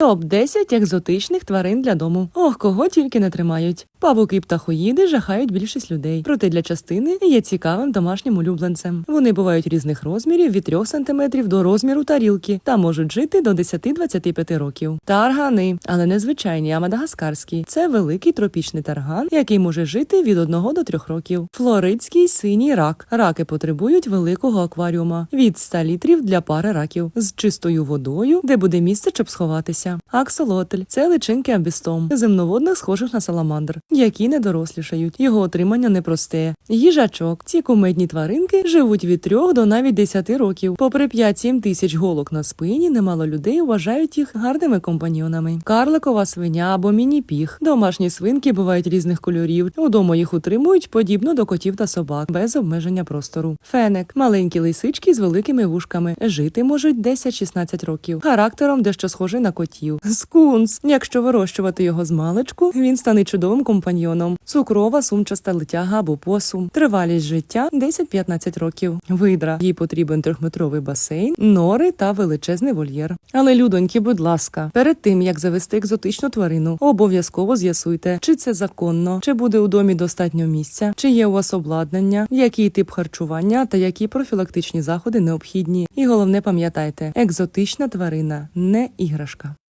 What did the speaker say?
Топ 10 екзотичних тварин для дому. Ох, кого тільки не тримають. Павуки птахоїди жахають більшість людей. Проте для частини є цікавим домашнім улюбленцем. Вони бувають різних розмірів від 3 см до розміру тарілки та можуть жити до 10-25 років. Таргани, але не звичайні, а мадагаскарські. Це великий тропічний тарган, який може жити від 1 до 3 років. Флоридський синій рак. Раки потребують великого акваріума від 100 літрів для пари раків з чистою водою, де буде місце, щоб сховатися. Аксолотль це личинки абістом, земноводних схожих на саламандр, які не дорослішають. Його отримання непросте. Їжачок. Ці кумедні тваринки живуть від 3 до навіть 10 років. Попри 5-7 тисяч голок на спині, немало людей вважають їх гарними компаньйонами. Карликова свиня або міні-піг. Домашні свинки бувають різних кольорів. Удома їх утримують подібно до котів та собак, без обмеження простору. Фенек маленькі лисички з великими вушками. Жити можуть 10-16 років. Характером дещо схожий на котів. Скунс. Якщо вирощувати його з маличку, він стане чудовим компаньйоном. Цукрова сумчаста летяга або посум. Тривалість життя 10-15 років. Видра. Їй потрібен трьохметровий басейн, нори та величезний вольєр. Але людоньки, будь ласка, перед тим як завести екзотичну тварину, обов'язково з'ясуйте, чи це законно, чи буде у домі достатньо місця, чи є у вас обладнання, який тип харчування та які профілактичні заходи необхідні. І головне пам'ятайте, екзотична тварина не іграшка.